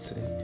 See.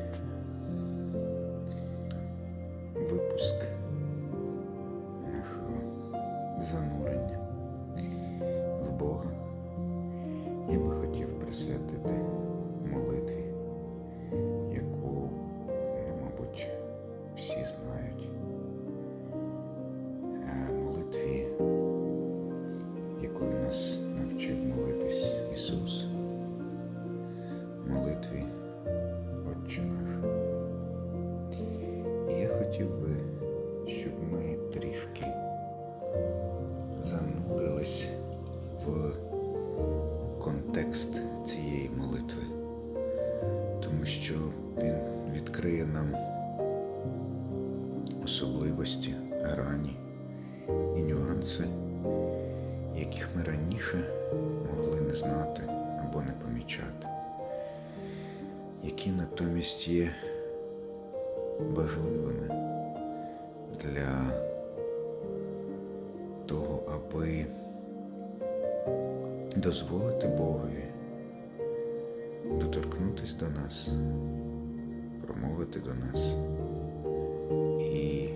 Натомість є важливими для того, аби дозволити Богові доторкнутись до нас, промовити до нас і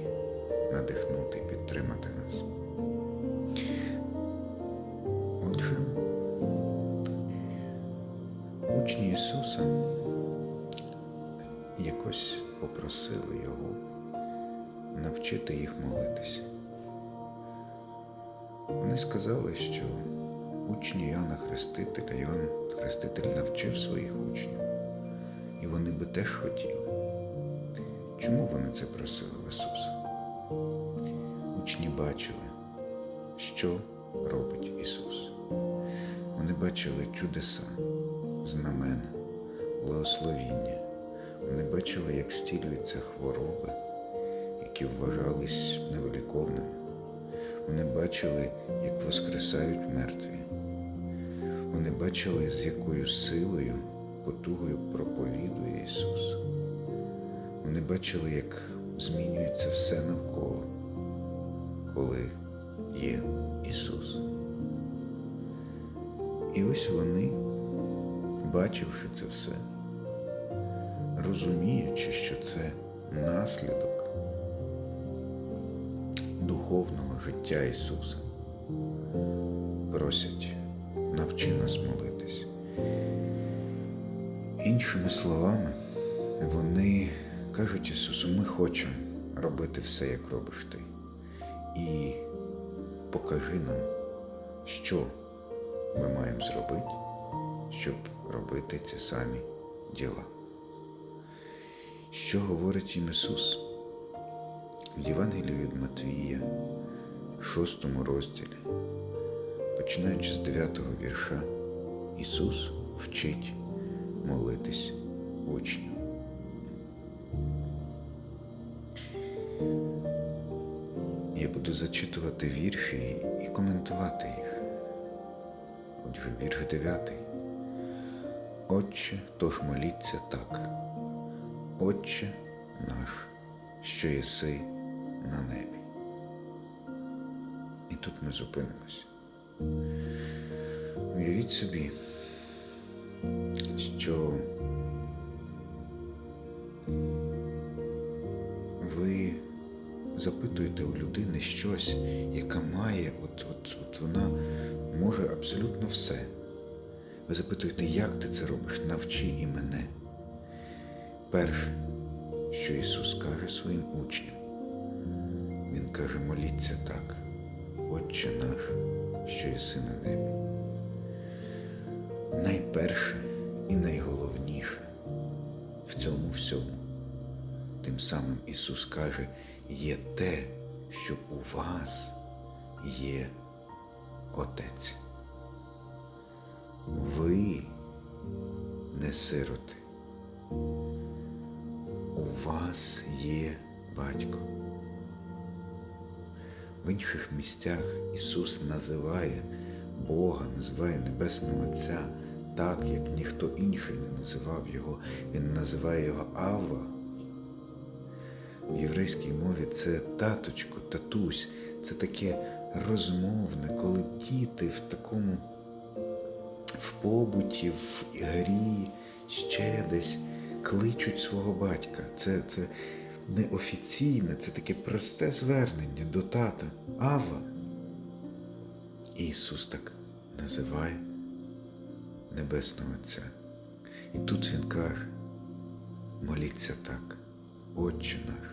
надихнути, підтримати нас. Отже, учні Ісуса якось попросили Його навчити їх молитися. Вони сказали, що учні Іоанна Хрестителя, Іоанн Хреститель навчив своїх учнів, і вони би теж хотіли. Чому вони це просили в Ісуса? Учні бачили, що робить Ісус. Вони бачили чудеса, знамена, благословіння. Вони бачили, як стілюються хвороби, які вважались невиліковними. Вони бачили, як воскресають мертві. Вони бачили, з якою силою, потугою проповідує Ісус. Вони бачили, як змінюється все навколо, коли є Ісус. І ось вони, бачивши це все, розуміючи, що це наслідок духовного життя Ісуса, просять, навчи нас молитись. Іншими словами, вони кажуть Ісусу, ми хочемо робити все, як робиш ти. І покажи нам, що ми маємо зробити, щоб робити ці самі діла. Що говорить їм Ісус? В Євангелії від Матвія, 6 розділі, починаючи з 9 вірша, Ісус вчить молитись учням. Я буду зачитувати вірші і коментувати їх. Отже, вірш 9. Отче, тож моліться так. Отче наш, що єси на небі. І тут ми зупинимося. Уявіть собі, що ви запитуєте у людини щось, яка має, от, от, от вона може абсолютно все. Ви запитуєте, як ти це робиш? Навчи і мене. Перше, що Ісус каже своїм учням, Він каже, моліться так, Отче наш, що єси на небі. Найперше і найголовніше в цьому всьому. Тим самим Ісус каже, є те, що у вас є Отець. Ви не сироти. У вас є батько. В інших місцях Ісус називає Бога, називає Небесного Отця так, як ніхто інший не називав Його. Він називає Його Ава. В єврейській мові це таточко, татусь, це таке розмовне, коли діти в такому в побуті, в грі, ще десь кличуть свого батька. Це, це неофіційне, це таке просте звернення до тата. Ава. Ісус так називає Небесного Отця. І тут Він каже, моліться так, Отче наш,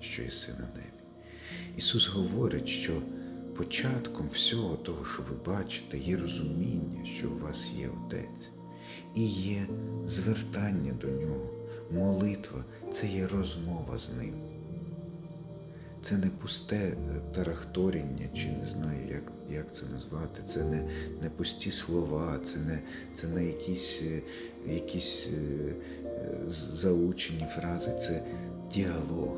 що єси на небі. Ісус говорить, що початком всього того, що ви бачите, є розуміння, що у вас є Отець, і є звертання до Нього. Молитва це є розмова з Ним. Це не пусте е, тарахторіння, чи не знаю, як, як це назвати. Це не, не пусті слова, це не, це не якісь, е, якісь е, заучені фрази, це діалог.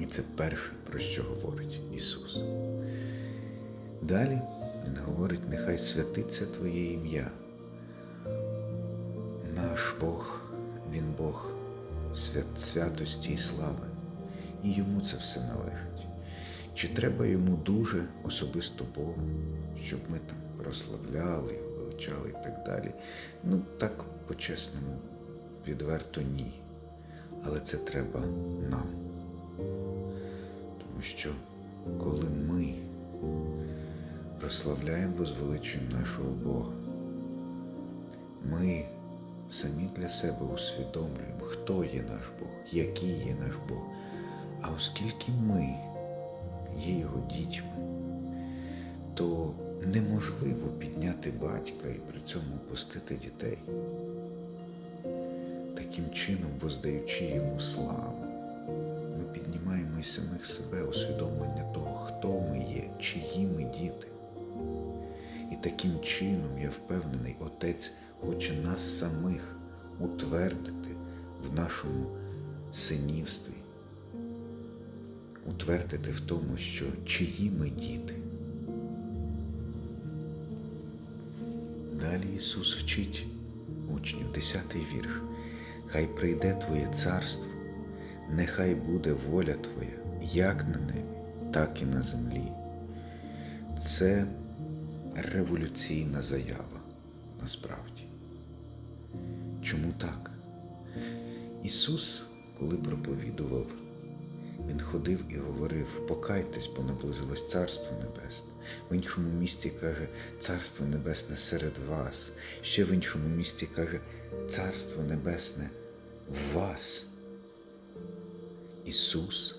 І це перше, про що говорить Ісус. Далі Він говорить, нехай святиться Твоє ім'я. Наш Бог, Він Бог свят, святості і слави, і йому це все належить. Чи треба йому дуже особисто Богу, щоб ми там прославляли, величали і так далі? Ну, так по-чесному, відверто ні. Але це треба нам. Тому що коли ми прославляємо, возвеличуємо нашого Бога, ми самі для себе усвідомлюємо, хто є наш Бог, який є наш Бог. А оскільки ми є його дітьми, то неможливо підняти батька і при цьому опустити дітей. Таким чином, воздаючи йому славу, ми піднімаємо і самих себе усвідомлення того, хто ми є, чиї ми діти. Таким чином, я впевнений, Отець хоче нас самих утвердити в нашому синівстві, утвердити в тому, що чиї ми діти. Далі Ісус вчить учнів, 10 вірш. Хай прийде Твоє царство, нехай буде воля Твоя, як на небі, так і на землі. Це революційна заява насправді. Чому так? Ісус, коли проповідував, Він ходив і говорив: покайтесь, бо наблизилось Царство Небесне. В іншому місті каже, Царство Небесне серед вас. Ще в іншому місті каже, Царство Небесне в вас. Ісус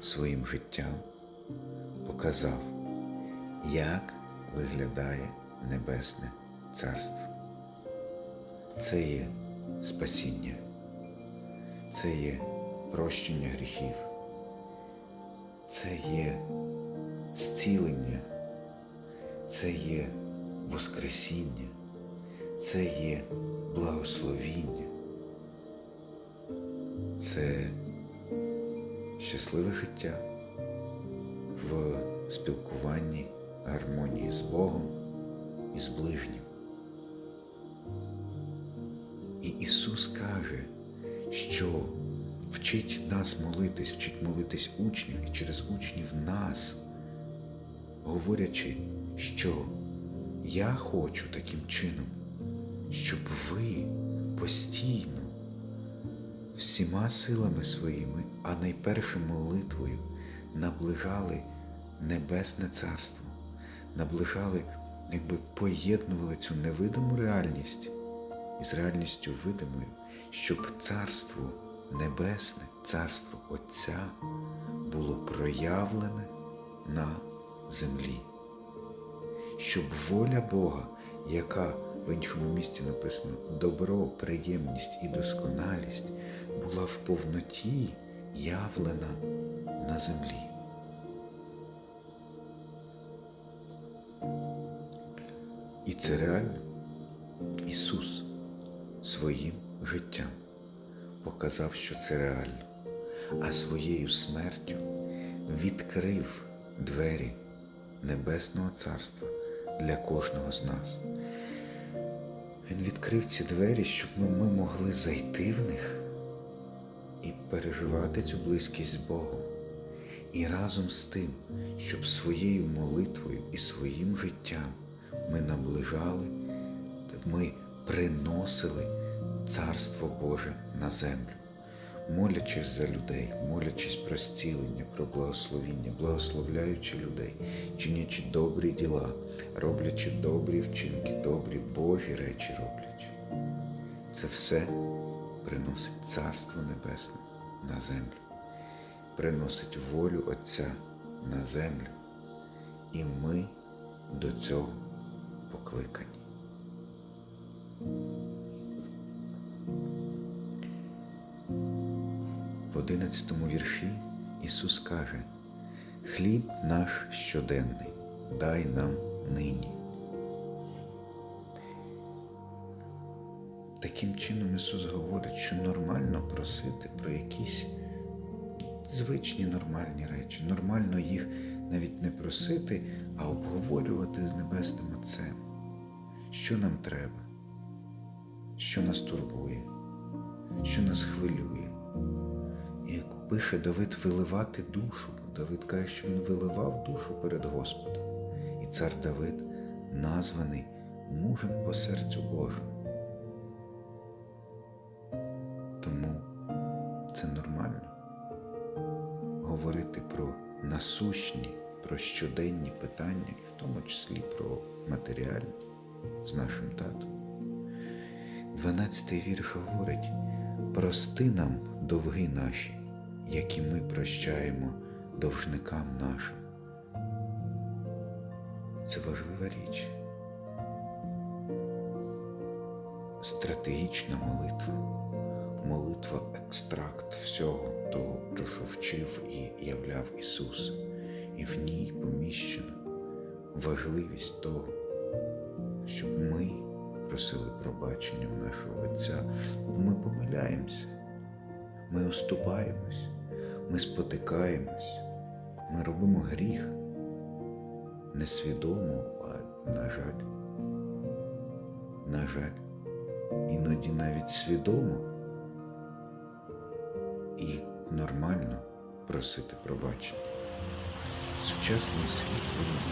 своїм життям показав, як виглядає Небесне Царство. Це є спасіння, це є прощення гріхів, це є зцілення, це є Воскресіння, це є благословіння, це щасливе життя в спілкуванні, гармонії з Богом і з ближнім. І Ісус каже, що вчить нас молитись, вчить молитись учнів і через учнів нас, говорячи, що я хочу таким чином, щоб ви постійно, всіма силами своїми, а найперше молитвою наближали Небесне Царство, наближали, якби поєднували цю невидиму реальність із реальністю видимою, щоб Царство Небесне, Царство Отця було проявлене на землі, щоб воля Бога, яка в іншому місці написано добро, приємність і досконалість, була в повноті явлена на землі. І це реально Ісус своїм життям показав, що це реально, а своєю смертю відкрив двері Небесного Царства для кожного з нас. Він відкрив ці двері, щоб ми, могли зайти в них і переживати цю близькість з Богом. І разом з тим, щоб своєю молитвою і своїм життям ми наближали ми приносили Царство Боже на землю, молячись за людей, молячись про зцілення, про благословіння, благословляючи людей, чинячи добрі діла, роблячи добрі вчинки, добрі Божі речі роблячи. Це все приносить Царство Небесне на землю, приносить волю Отця на землю, і ми до цього покликані. В одинадцятому вірші Ісус каже: Хліб наш щоденний, дай нам нині. Таким чином Ісус говорить, що нормально просити про якісь звичні нормальні речі. Нормально їх навіть не просити, а обговорювати з Небесним Отцем, що нам треба, що нас турбує, що нас хвилює. Як пише Давид, виливати душу. Давид каже, що він виливав душу перед Господом. І цар Давид названий мужем по серцю Божому. Насущні, про щоденні питання, і в тому числі про матеріальні з нашим татом. Дванадцятий вірш говорить: прости нам довги наші, які ми прощаємо довжникам нашим. Це важлива річ. Стратегічна молитва, молитва екстракт всього того, про що вчив і являв Ісус, і в ній поміщено важливість того, щоб ми просили пробачення в нашого Отця, бо ми помиляємося, ми оступаємось, ми спотикаємось, ми робимо гріх несвідомо, а на жаль, на жаль, іноді навіть свідомо. І нормально просити пробачення. Сучасний світ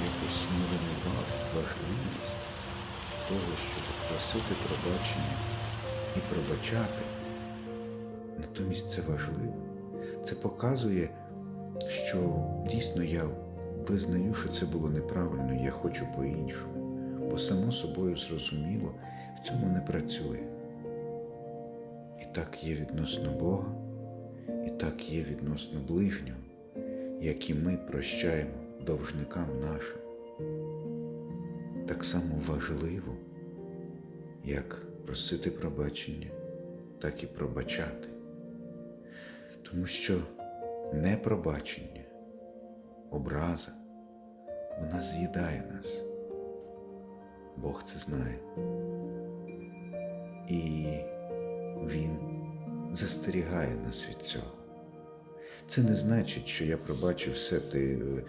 якось не вимивав важливість того, щоб просити пробачення і пробачати. Натомість це важливо. Це показує, що дійсно я визнаю, що це було неправильно, я хочу по-іншому. Бо само собою зрозуміло, в цьому не працює. І так є відносно Бога, і так є відносно ближнього, як і ми прощаємо довжникам нашим. Так само важливо, як просити пробачення, так і пробачати. Тому що непробачення, образа, вона з'їдає нас. Бог це знає. І Він застерігає нас від цього. Це не значить, що я пробачив все, ти е,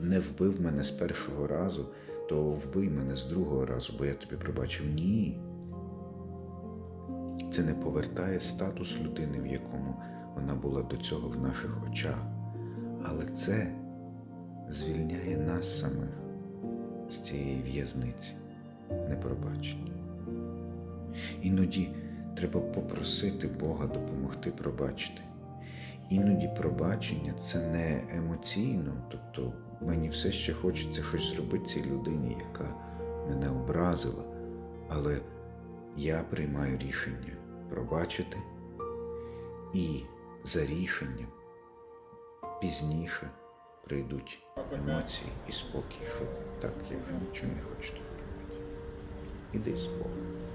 не вбив мене з першого разу, то вбий мене з другого разу, бо я тобі пробачив. Ні. Це не повертає статус людини, в якому вона була до цього в наших очах. Але це звільняє нас самих з цієї в'язниці непробачення. Іноді треба попросити Бога допомогти пробачити. Іноді пробачення це не емоційно, тобто мені все ще хочеться щось зробити цій людині, яка мене образила, але я приймаю рішення пробачити і за рішенням пізніше прийдуть емоції і спокій, що так, я вже нічого не хочу робити. Іди з Богом.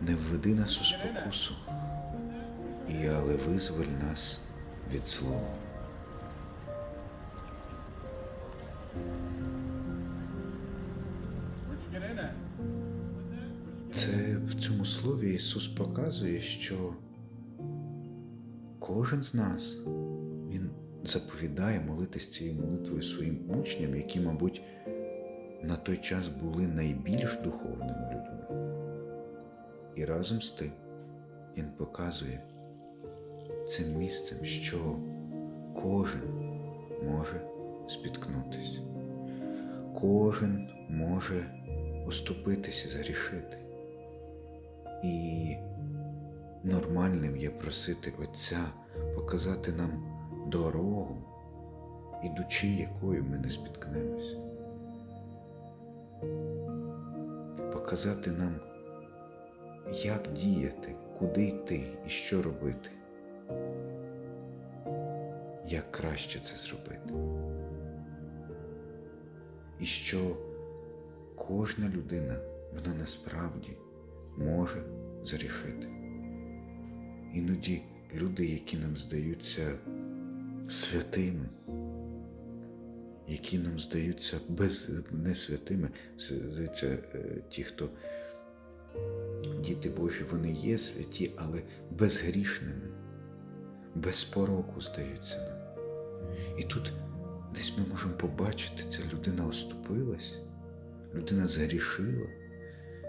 Не введи нас у спокусу, і але визволь нас від злого. Це в цьому слові Ісус показує, що кожен з нас Він заповідає молитись цією молитвою своїм учням, які, мабуть, на той час були найбільш духовними людьми. І разом з тим Він показує цим місцем, що кожен може спіткнутися. кожен може оступитися, згрішити. І нормальним є просити Отця показати нам дорогу, ідучи якою ми не спіткнемось. Показати нам, як діяти, куди йти і що робити. Як краще це зробити. І що кожна людина, вона насправді може зрішити. Іноді люди, які нам здаються святими, які нам здаються без, не святими, е, ті, хто діти Божі, вони є святі, але безгрішними, без пороку здаються нам. І тут десь ми можемо побачити, ця людина оступилась, людина згрішила,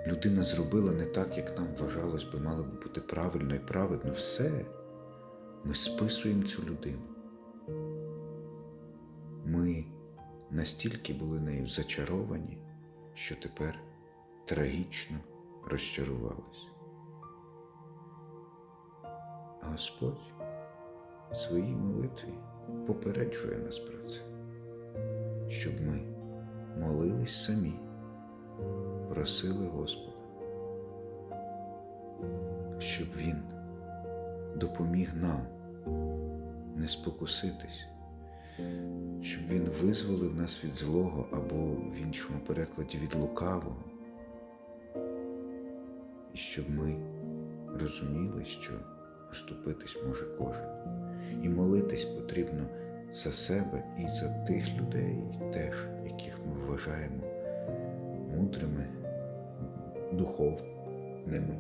людина зробила не так, як нам вважалось би, мало би бути правильно і праведно. Все. Ми списуємо цю людину. Ми настільки були нею зачаровані, що тепер трагічно розчарувалися. А Господь в своїй молитві попереджує нас про це, щоб ми молились самі, просили Господа, щоб Він допоміг нам не спокуситись, щоб Він визволив нас від злого або в іншому перекладі від лукавого, і щоб ми розуміли, що оступитись може кожен. І молитись потрібно за себе і за тих людей теж, яких ми вважаємо мудрими, духовними.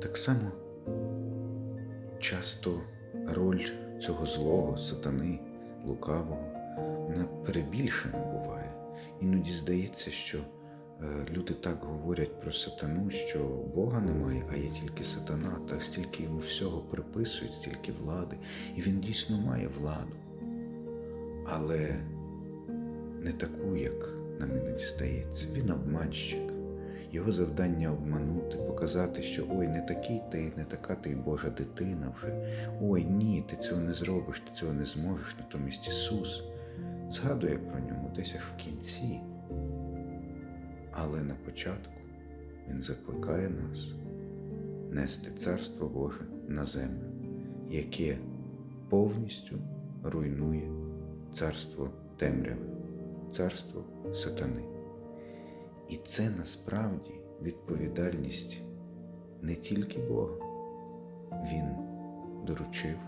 Так само часто роль цього злого, сатани, лукавого, вона перебільшена буває. Іноді здається, що е, люди так говорять про сатану, що Бога немає, а є тільки сатана, так стільки йому всього приписують, стільки влади. І він дійсно має владу. Але не таку, як нам іноді здається. Він обманщик. Його завдання обманути, показати, що ой, не такий ти, не така ти Божа дитина вже. Ой, ні, ти цього не зробиш, ти цього не зможеш. Натомість Ісус згадує про ньому десь аж в кінці. Але на початку Він закликає нас нести Царство Боже на землю, яке повністю руйнує царство темряви, царство сатани. І це насправді відповідальність не тільки Бога. Він доручив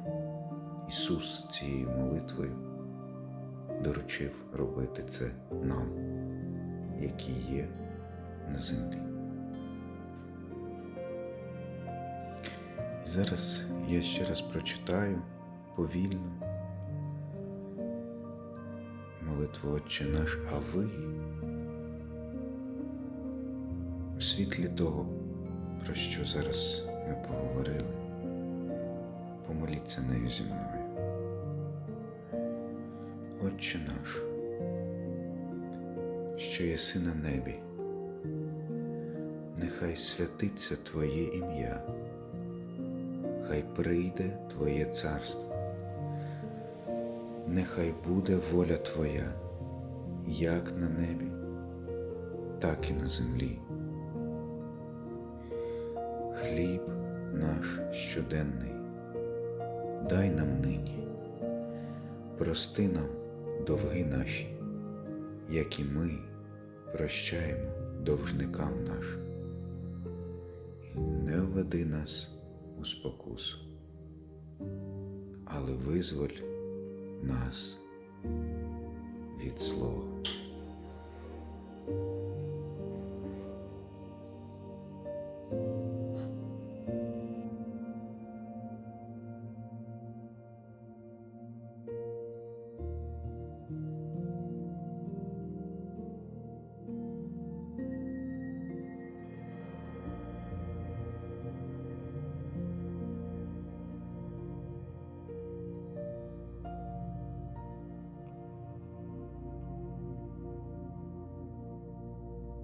Ісус цією молитвою, доручив робити це нам, які є на землі. І зараз я ще раз прочитаю повільно молитву Отче наш, а ви світлі того, про що зараз ми поговорили, помоліться нею зі мною. Отче наш, що єси на небі, нехай святиться Твоє ім'я, хай прийде Твоє царство, нехай буде воля Твоя, як на небі, так і на землі. Наш щоденний, дай нам нині, прости нам довги наші, як і ми прощаємо довжникам нашим. Не введи нас у спокусу, але визволь нас від злого.